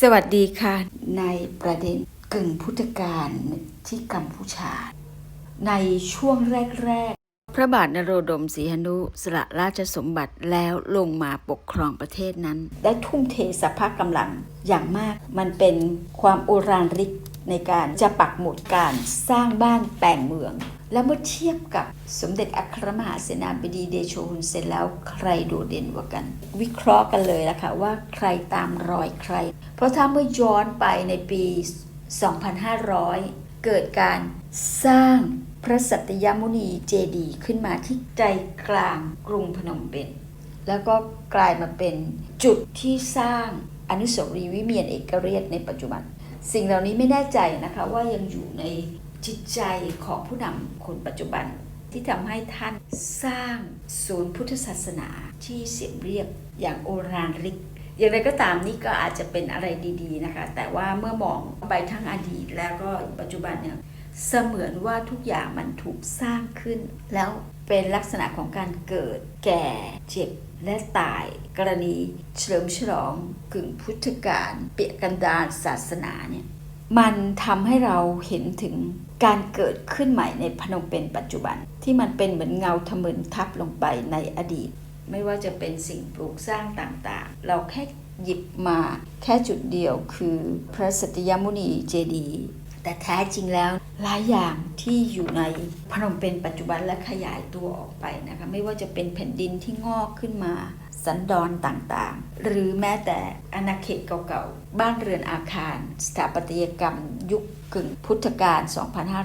สวัสดีค่ะ ในประเด็นกึ่งพุทธกาลที่กัมพูชา ในช่วงแรก ๆ พระบาทนโรดมศรีหนุสละราชสมบัติแล้วลงมาปกครองประเทศนั้น ได้ทุ่มเทสภาพกำลังอย่างมากมันเป็นความโอรานริกในการจะปักหมุดการสร้างบ้านแปลงเมือง และเมื่อเทียบกับสมเด็จอัครมหาเสนาบดีเดโชฮุนเซนแล้วใครโดดเด่นกว่ากัน วิเคราะห์กันเลยละค่ะว่าใครตามรอยใคร เพราะถ้าเมื่อย้อนไปในปี 2500 เกิดการสร้างพระสัตยมุนีเจดีขึ้นมาที่ใจกลางกรุงพนมเปญแล้วก็กลายมาเป็นจุดที่สร้างอนุสาวรีย์วิเมียนเอกเรศในปัจจุบัน สิ่งเหล่านี้ไม่แน่ใจนะคะว่ายังอยู่ใน จิตใจของผู้นำคนปัจจุบันที่ทำให้ท่านสร้างศูนย์พุทธศาสนาที่เสียงเรียบอย่างโอรานริก อย่างไรก็ตามนี่ก็อาจจะเป็นอะไรดีๆนะคะ แต่ว่าเมื่อมองไปทั้งอดีตแล้วก็ปัจจุบันเนี่ยเสมือนว่าทุกอย่างมันถูกสร้างขึ้น แล้วเป็นลักษณะของการเกิดแก่เจ็บและตายกรณีเฉลิมฉลองกึ่งพุทธกาลเปียกันดารศาสนาเนี่ย มันทำให้เราเห็นถึงการเกิดขึ้นใหม่ในพนมเปญปัจจุบัน ที่มันเป็นเหมือนเงาทะมึนทับลงไปในอดีต ไม่ว่าจะเป็นสิ่งปลูกสร้างต่างๆ เราแค่หยิบมาแค่จุดเดียวคือพระสัตยมุนีเจดีแต่แท้จริงแล้วหลายอย่างที่อยู่ในพนมเปญปัจจุบันและขยายตัวออกไปนะคะไม่ว่าจะเป็นแผ่นดินที่งอกขึ้นมา สันดอนต่างๆ หรือแม้แต่อาณาเขตเก่าๆ บ้านเรือนอาคาร สถาปัตยกรรมยุคกึ่งพุทธกาล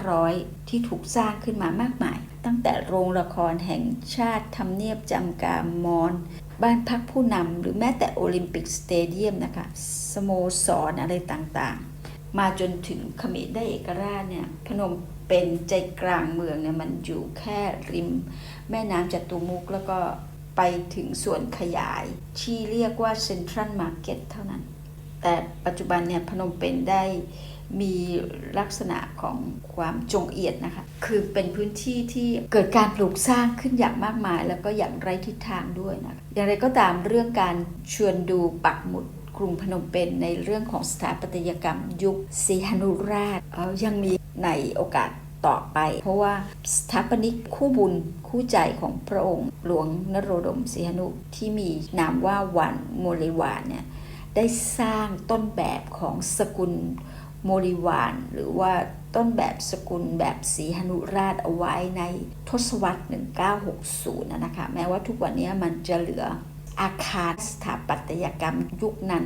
2500 ที่ถูกสร้างขึ้นมามากมาย ตั้งแต่โรงละครแห่งชาติทำเนียบจำการมอนบ้านพักผู้นำหรือแม้แต่โอลิมปิกสเตเดียมนะคะ สโมสรออะไรต่างๆ มาจนถึงเขมรได้เอกราชเนี่ยพนมเป็นใจกลางเมืองเนี่ยมันอยู่แค่ริม แม่น้ำจตุมุกแล้วก็ ไปถึงส่วนขยายที่เรียกว่าเซ็นทรัลมาร์เก็ตเท่านั้น แต่ปัจจุบันเนี่ยพนมเปญได้มีลักษณะของความจงเอียดนะคะ คือเป็นพื้นที่ที่เกิดการปลูกสร้างขึ้นอย่างมากมาย แล้วก็อย่างไร้ทิศทางด้วยนะะอย่างไรก็ตามเรื่องการชวนดูปักหมุดกรุงพนมเปญในเรื่องของสถาปัตยกรรมยุคสีหนุราชออยังมีในโอกาส ต่อไป เพราะว่าสถาปนิกคู่บุญคู่ใจของพระองค์ หลวงนโรดมศรีหนุที่มีนามว่าวันโมริวานเนี่ยได้สร้างต้นแบบของสกุลโมริวาน หรือว่าต้นแบบสกุลแบบศรีหนุราชเอาไว้ในทศวรรษ 1960 นะนะคะแม้ว่าทุกวันนี้มันจะเหลืออาคารสถาปัตยกรรมยุคนั้น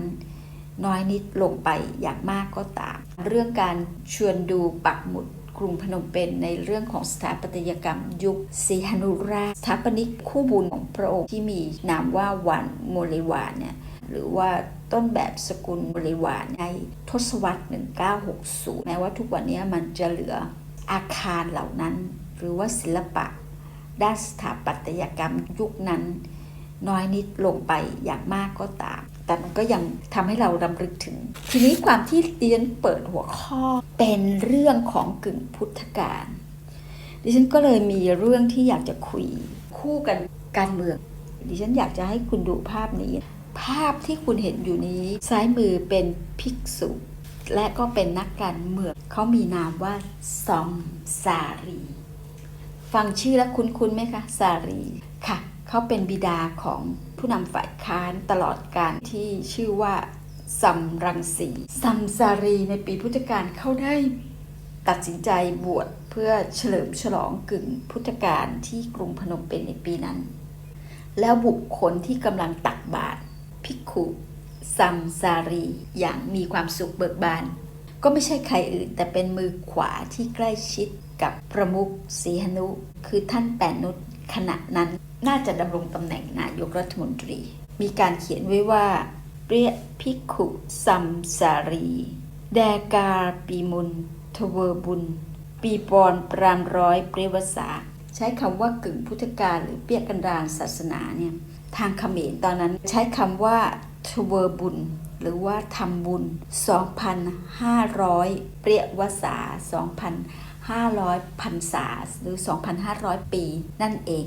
น้อยนิดลงไปอย่างมากก็ตาม เรื่องการชวนดูปักหมุด กรุงพนมเปญในเรื่องของสถาปัตยกรรมยุคสีหนุราสถาปนิกคู่บุญของพระองค์ที่มีนามว่าวันโมริวานเนี่ยหรือว่าต้นแบบสกุลโมริวานในทศวรรษ 1960 แม้ว่าทุกวันนี้มันจะเหลืออาคารเหล่านั้น หรือว่าศิลปะ ด้านสถาปัตยกรรมยุคนั้น น้อยนิดลงไปอย่างมากก็ตาม แต่มันก็ยังทำให้เรารำลึกถึง ทีนี้ความที่เรียนเปิดหัวข้อเป็นเรื่องของกึ่งพุทธกาลดิฉันก็เลยมีเรื่องที่อยากจะคุยคู่กันการเมือง ดิฉันอยากจะให้คุณดูภาพนี้ ภาพที่คุณเห็นอยู่นี้ซ้ายมือเป็นภิกษุ และก็เป็นนักการเมืองเขามีนามว่าซอมซารี ฟังชื่อแล้วคุ้นๆไหมคะซารีค่ะ เขาเป็นบิดาของ ผู้นำฝ่ายค้านตลอดการที่ชื่อว่าซัมรังสีซัมซารีในปีพุทธกาลเข้าได้ตัดสินใจบวชเพื่อเฉลิมฉลองกึ่งพุทธกาลที่กรุงพนมเปญในปีนั้น แล้วบุคคลที่กำลังตักบาตรภิกขุซัมซารีอย่างมีความสุขเบิกบาน ก็ไม่ใช่ใครอื่น แต่เป็นมือขวาที่ใกล้ชิดกับประมุขสีหนุ คือท่านแปนนุษขณะนั้นน่าจะดำรงตำแหน่งนายกรัฐมนตรี มีการเขียนไว้ว่าเปรียพิกขุซัมสารี แดกาปีมุนทเวบุญ ปีปอนปรามร้อยเปรวสาใช้คำว่ากึ่งพุทธกาลหรือเปียกันดารศาสนาเนี่ยทางเขมรตอนนั้นใช้คำว่าทเวบุญ หรือว่าทำบุญ 2,500 เปรียวสา2,500พันษาหรือ 2,500 ปีนั่นเอง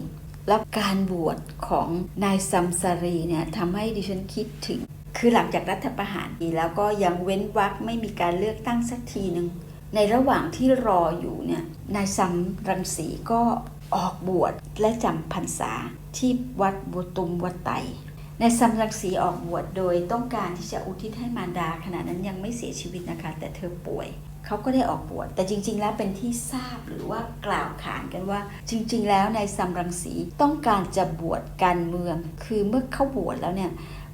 แล้วการบวชของนายซัมซารีเนี่ยทำให้ดิฉันคิดถึง คือหลังจากรัฐประหารีแล้วก็ยังเว้นวรรคไม่มีการเลือกตั้งสักทีหนึ่งในระหว่างที่รออยู่เนี่ยนายซัมรังสีก็ออกบวชและจำพรรษาที่วัดบัวตุมวัดไตนายซัมรังสีออกบวชโดยต้องการที่จะอุทิศให้มารดาขณะนั้นยังไม่เสียชีวิตนะคะ แต่เธอป่วย เขาก็ได้ออกบวชแต่จริง ๆ แล้วเป็นที่ทราบหรือว่ากล่าวขานกันว่า จริง ๆ แล้วนายซัมรังสีต้องการจะบวชการเมือง คือเมื่อเขาบวชแล้วเนี่ย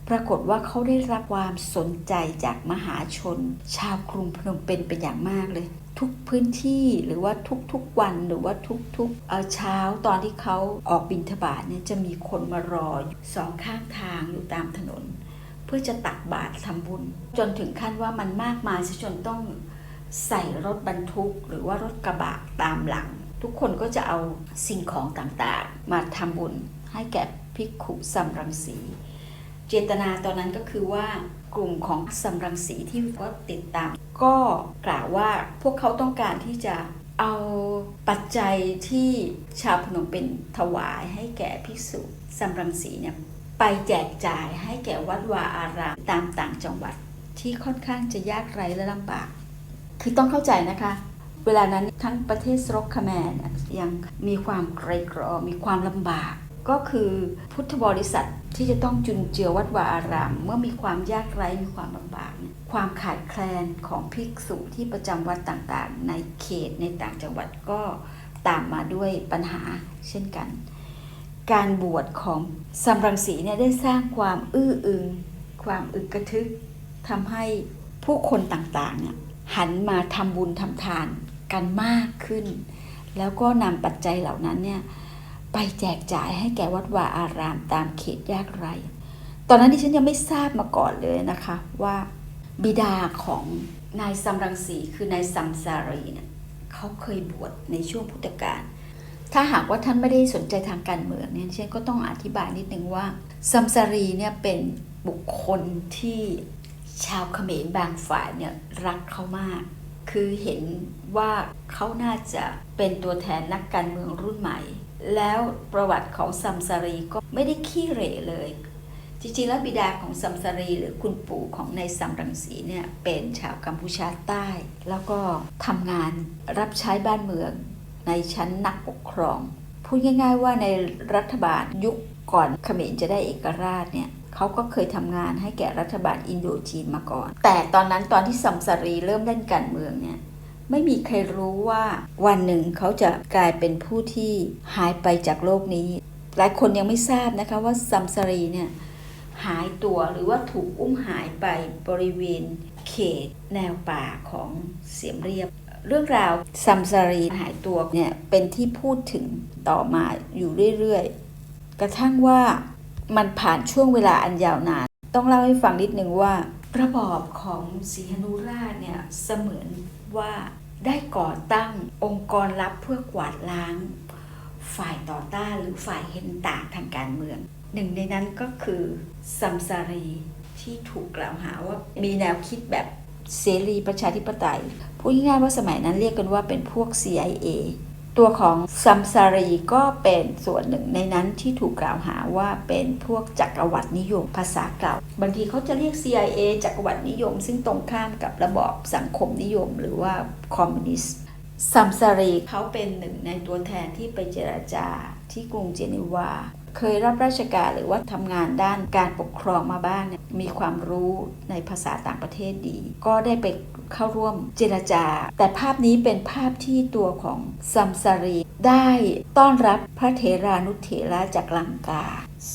ปรากฏว่าเขาได้รับความสนใจจากมหาชน ชาวกรุงพนมเปญเป็นอย่างมากเลย ทุกพื้นที่หรือว่าทุกๆวันหรือว่าทุกๆเช้าตอนที่เขาออกบิณฑบาตเนี่ยจะมีคนมารออยู่สองข้างทางอยู่ตามถนน เพื่อจะตักบาตรทำบุญ จนถึงขั้นว่ามันมากมายซะจนต้อง ใส่รถบรรทุกหรือว่ารถกระบะตามหลัง ทุกคนก็จะเอาสิ่งของต่างๆ มาทำบุญให้แก่ภิกขุสัมรังสี เจตนาตอนนั้นก็คือว่ากลุ่มของสัมรังสีที่ก็ติดตาม ก็กล่าวว่าพวกเขาต้องการที่จะเอาปัจจัยที่ชาวพนมเป็นถวายให้แก่ภิกษุสัมรังสีเนี่ยไปแจกจ่ายให้แก่วัดวาอารามตามต่างจังหวัดที่ค่อนข้างจะยากไร้และลำบาก คือต้องเข้าใจนะคะ เวลานั้นทั้งประเทศสโรกคาแมนเนียยังมีความไกรกรอมีความลำบาก ก็คือพุทธบริษัทที่จะต้องจุนเจือวัดวาอาราม เมื่อมีความยากไร้มีความลำบาก ความขาดแคลนของภิกษุที่ประจำวัดต่างๆ ในเขตในต่างจังหวัดก็ตามมาด้วยปัญหาเช่นกัน การบวชของสัมรังสีเนี่ยได้สร้างความอื้ออึง ความอึกกระทึกทำให้ผู้คนต่างๆเนี่ย หันมาทำบุญทำทานกันมากขึ้น แล้วก็นำปัจจัยเหล่านั้นเนี่ยไปแจกจ่ายให้แก่วัดวาอารามตามเขตยากไร้ตอนนั้นที่ฉันยังไม่ทราบมาก่อนเลยนะคะว่าบิดาของนายซัมรังสีคือนายซัมซารีเนี่ยเขาเคยบวชในช่วงพุทธกาลถ้าหากว่าท่านไม่ได้สนใจทางการเมืองเนี่ยฉันก็ต้องอธิบายนิดนึงว่าซัมซารีเนี่ยเป็นบุคคลที่ ชาวเขมรบางฝ่ายเนี่ยรักเขามาก คือเห็นว่าเขาน่าจะเป็นตัวแทนนักการเมืองรุ่นใหม่ แล้วประวัติของซัมซารีก็ไม่ได้ขี้เหร่เลย จริงๆแล้วบิดาของซัมซารีหรือคุณปู่ของนายซัมรังสีเนี่ยเป็นชาวกัมพูชาใต้ แล้วก็ทำงานรับใช้บ้านเมือง ในชั้นนักปกครอง พูดง่ายๆว่าในรัฐบาลยุคก่อนเขมรจะได้เอกราชเนี่ย เขาก็เคยทำงานให้แก่รัฐบาลอินโดจีนมาก่อน แต่ตอนนั้นตอนที่ซัมซารีเริ่มเล่นการเมืองเนี่ยไม่มีใครรู้ว่าวันหนึ่งเขาจะกลายเป็นผู้ที่หายไปจากโลกนี้ หลายคนยังไม่ทราบนะคะว่าซัมซารีเนี่ยหายตัวหรือว่าถูกอุ้มหายไปบริเวณเขตแนวป่าของเสียมเรียบ เรื่องราวซัมซารีหายตัวเนี่ยเป็นที่พูดถึงต่อมาอยู่เรื่อยๆ กระทั่งว่า มันผ่านช่วงเวลาอันยาวนาน ต้องเล่าให้ฟังนิดนึงว่า ระบอบของศรีหนุราชเนี่ยเสมือนว่าได้ก่อตั้งองค์กรลับเพื่อกวาดล้าง ฝ่ายต่อต้านหรือฝ่ายเห็นต่างทางการเมือง หนึ่งในนั้นก็คือซัมซารีที่ถูกกล่าวหาว่ามีแนวคิดแบบเสรีประชาธิปไตยพูดง่ายๆว่าสมัยนั้นเรียกกันว่าเป็นพวก CIA ตัวของซัมซารีก็เป็นส่วนหนึ่งในนั้นที่ถูกกล่าวหาว่าเป็นพวกจักรวรรดินิยมภาษาเก่า บางทีเขาจะเรียก CIA จักรวรรดินิยม ซึ่งตรงข้ามกับระบอบสังคมนิยม หรือว่าคอมมิวนิสต์ซัมซารีเขาเป็นหนึ่งในตัวแทนที่ไปเจราจาที่กรุงเจนีวา เคยรับราชการหรือว่าทำงานด้านการปกครองมาบ้างเนี่ยมีความรู้ในภาษาต่างประเทศดี ก็ได้ไปเข้าร่วมเจรจา แต่ภาพนี้เป็นภาพที่ตัวของซัมซารี ได้ต้อนรับพระเถรานุเถระจากลังกา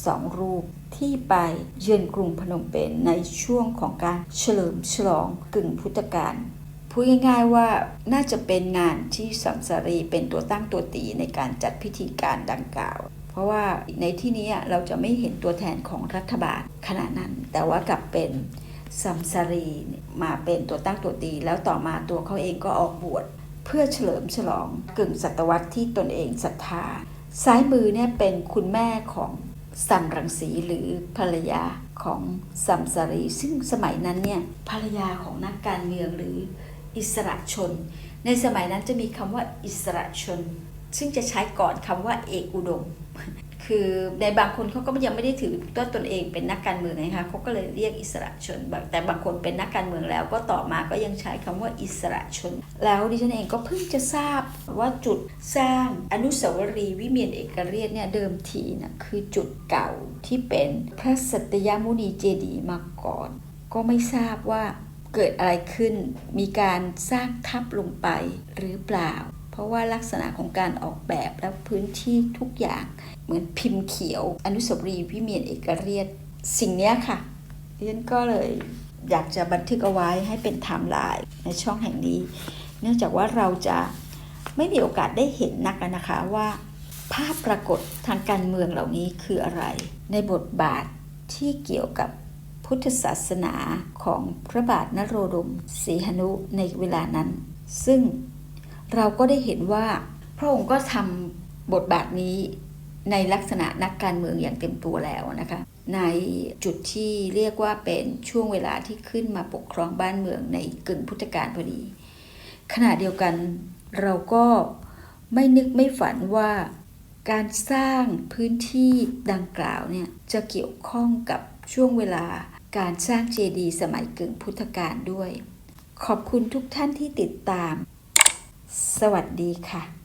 สองรูปที่ไปเยือนกรุงพนมเปญในช่วงของการเฉลิมฉลองกึ่งพุทธกาลพูดง่ายๆว่าน่าจะเป็นงานที่สัมสารีเป็นตัวตั้งตัวตีในการจัดพิธีการดังกล่าว ราะว่าในที่นี้เราจะไม่เห็นตัวแทนของรัฐบาลขณะนั้น แต่ว่ากลับเป็นสัมสรีมาเป็นตัวตั้งตัวตี แล้วต่อมาตัวเขาเองก็ออกบวชเพื่อเฉลิมฉลองกึ่งศตวรรษที่ตนเองศรัทธา ซ้ายมือเนี่ยเป็นคุณแม่ของสัมรังสีหรือภรรยาของสัมสรี ซึ่งสมัยนั้นเนี่ยภรรยาของนักการเมืองหรืออิสระชน ในสมัยนั้นจะมีคำว่าอิสระชน ซึ่งจะใช้ก่อนคำว่าเอกอุดม คือในบางคนเขาก็ยังไม่ได้ถือตัวตนเองเป็นนักการเมืองนะคะเขาก็เลยเรียกอิสระชน แต่บางคนเป็นนักการเมืองแล้ว ก็ต่อมาก็ยังใช้คำว่าอิสระชน แล้วดิฉันเองก็เพิ่งจะทราบว่าจุดสร้างอนุสาวรีย์วิเมียนเอกเรียนเนี่ยเดิมทีนะคือจุดเก่าที่เป็นพระสัตยมุนีเจดีมาก่อน ก็ไม่ทราบว่าเกิดอะไรขึ้น มีการสร้างทับลงไปหรือเปล่า ราะว่าลักษณะของการออกแบบและพื้นที่ทุกอย่างเหมือนพิมพ์เขียว อนุสาวรีย์วิเมียนเอกเรียนสิ่งนี้ค่ะดิฉันก็เลยอยากจะบันทึกเอาไว้ให้เป็นไทม์ไลน์ในช่องแห่งนี้ เนื่องจากว่าเราจะไม่มีโอกาสได้เห็นนักนะคะว่า ภาพปรากฏทางการเมืองเหล่านี้คืออะไร ในบทบาทที่เกี่ยวกับพุทธศาสนาของพระบาทนโรดมศรีหนุในเวลานั้น ซึ่ง เราก็ได้เห็นว่าพระองค์ก็ทำบทบาทนี้ในลักษณะนักการเมืองอย่างเต็มตัวแล้วนะคะ ในจุดที่เรียกว่าเป็นช่วงเวลาที่ขึ้นมาปกครองบ้านเมืองในกึ่งพุทธกาลพอดี ขณะเดียวกันเราก็ไม่นึกไม่ฝันว่าการสร้างพื้นที่ดังกล่าวเนี่ยจะเกี่ยวข้องกับช่วงเวลาการสร้างเจดีย์สมัยกึ่งพุทธกาลด้วย ขอบคุณทุกท่านที่ติดตาม สวัสดีค่ะ